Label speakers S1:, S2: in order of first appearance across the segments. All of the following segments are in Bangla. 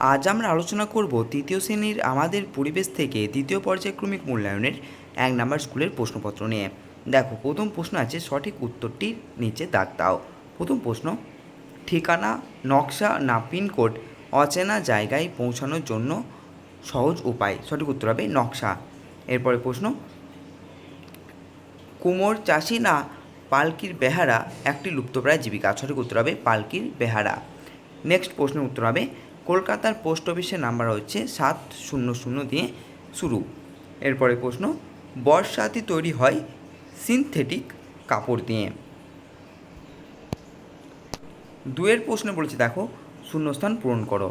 S1: আজ আমরা আলোচনা করব তৃতীয় শ্রেণির আমাদের পরিবেশ থেকে দ্বিতীয় পর্যায়ক্রমিক মূল্যায়নের এক নম্বর স্কুলের প্রশ্নপত্র নিয়ে। দেখো, প্রথম প্রশ্ন আছে, সঠিক উত্তরটির নিচে দাগ দাও। প্রথম প্রশ্ন, ঠিকানা, নকশা না পিনকোড, অচেনা জায়গায় পৌঁছানোর জন্য সহজ উপায়। সঠিক উত্তর হবে নকশা। এরপরে প্রশ্ন, কুমোর চাষি না পালকির বেহারা? একটি লুপ্তপ্রায় জীবিকা। সঠিক উত্তর হবে পালকির বেহারা। নেক্সট প্রশ্নের উত্তর হবে কলকাতার পোস্ট অফিসের নাম্বার হচ্ছে সাত শূন্য শূন্য দিয়ে শুরু। এরপরে প্রশ্ন, বর্ষাতি তৈরি হয় সিনথেটিক কাপড় দিয়ে। দুয়ের প্রশ্নে বলেছে, দেখো, শূন্যস্থান পূরণ করো।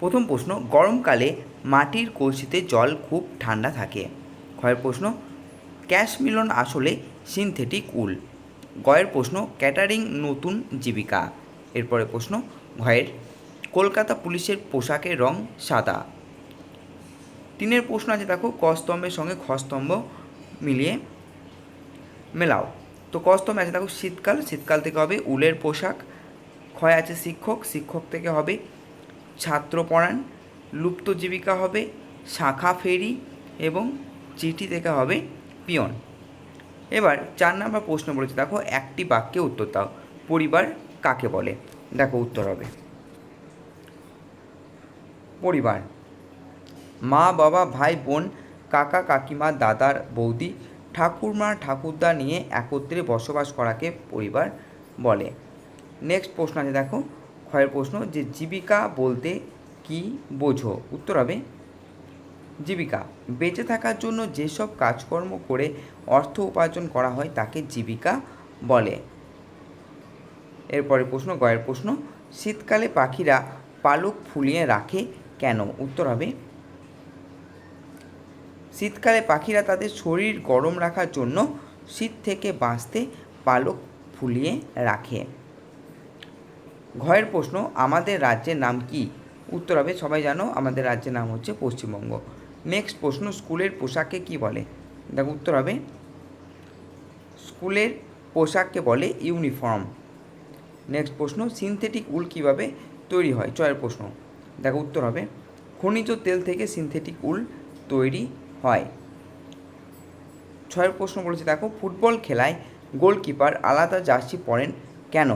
S1: প্রথম প্রশ্ন, গরমকালে মাটির কলসিতে জল খুব ঠান্ডা থাকে। ক্ষয়ের প্রশ্ন, ক্যাশ মিলন আসলে সিনথেটিক উল। গয়ের প্রশ্ন, ক্যাটারিং নতুন জীবিকা। এরপরে প্রশ্ন, ঘয়ের কলকাতা পুলিশের পোশাকের রং সাদা। তিনের প্রশ্ন আছে, দেখো, ক স্তম্ভের সঙ্গে খ স্তম্ভ মিলিয়ে মেলাও। তো ক স্তম্ভে আছে, দেখো, শীতকাল। শীতকাল থেকে হবে উলের পোশাক। ক্ষয় আছে শিক্ষক। শিক্ষক থেকে হবে ছাত্র পড়ান লুপ্ত জীবিকা হবে শাখা ফেরি এবং চিঠি থেকে হবে পিয়ন। এবার চার নাম্বার প্রশ্ন বলেছে, দেখো, একটি বাক্যে উত্তর দাও। পরিবার কাকে বলে? দেখো, উত্তর হবে। পরিবার। মা, বাবা, ভাই, বোন, কাকা, কাকিমা, দাদার বৌদি, ঠাকুরমা, ঠাকুরদা নিয়ে একত্রে বসবাস করাকে পরিবার বলে। নেক্সট প্রশ্ন আছে দেখো, ক্ষয়ের প্রশ্ন যে জীবিকা বলতে কি বোঝো? উত্তর হবে, জীবিকা। বেঁচে থাকার জন্য যেসব কাজকর্ম করে অর্থ উপার্জন করা হয় তাকে জীবিকা বলে। এরপরে প্রশ্ন, গয়ের প্রশ্ন, শীতকালে পাখিরা পালক ফুলিয়ে রাখে কেন? উত্তর হবে, শীতকালে পাখিরা তাদের শরীর গরম রাখার জন্য শীত থেকে বাঁচতে পালক ফুলিয়ে রাখে। ঘয়ের প্রশ্ন, আমাদের রাজ্যের নাম কি? উত্তর হবে, সবাই জানো, আমাদের রাজ্যের নাম হচ্ছে পশ্চিমবঙ্গ। নেক্সট প্রশ্ন, স্কুলের পোশাককে কি বলে? দেখো, উত্তর হবে, স্কুলের পোশাককে বলে ইউনিফর্ম। নেক্সট প্রশ্ন, সিনথেটিক উল কীভাবে তৈরি হয়? চয়ের প্রশ্ন দেখো উত্তর হবে। খনিজ তেল থেকে সিনথেটিক উল তৈরি হয়। ছয়ের প্রশ্ন বলেছে, দেখো, ফুটবল খেলায় গোলকিপার আলাদা জার্সি পরেন কেন?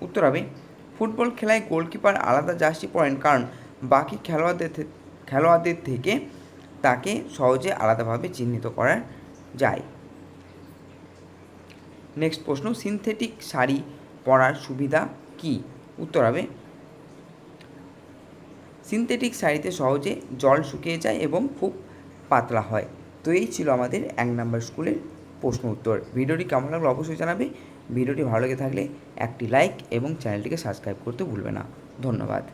S1: উত্তর হবে, ফুটবল খেলায় গোলকিপার আলাদা জার্সি পরেন কারণ বাকি খেলোয়াড়দের খেলোয়াড়দের থেকে তাকে সহজে আলাদাভাবে চিহ্নিত করা যায়। নেক্সট প্রশ্ন সিনথেটিক শাড়ি পরার সুবিধা কি? উত্তর হবে সিনথেটিক শাড়িতে সহজে জল শুকিয়ে যায় এবং খুব পাতলা হয়। তো এই ছিল আমাদের এক নম্বর স্কুলের প্রশ্ন উত্তর। ভিডিওটি কেমন লাগল অবশ্যই জানাবে। ভিডিওটি ভালো লেগে থাকলে একটি লাইক এবং চ্যানেলটিকে সাবস্ক্রাইব করতে ভুলবে না। ধন্যবাদ।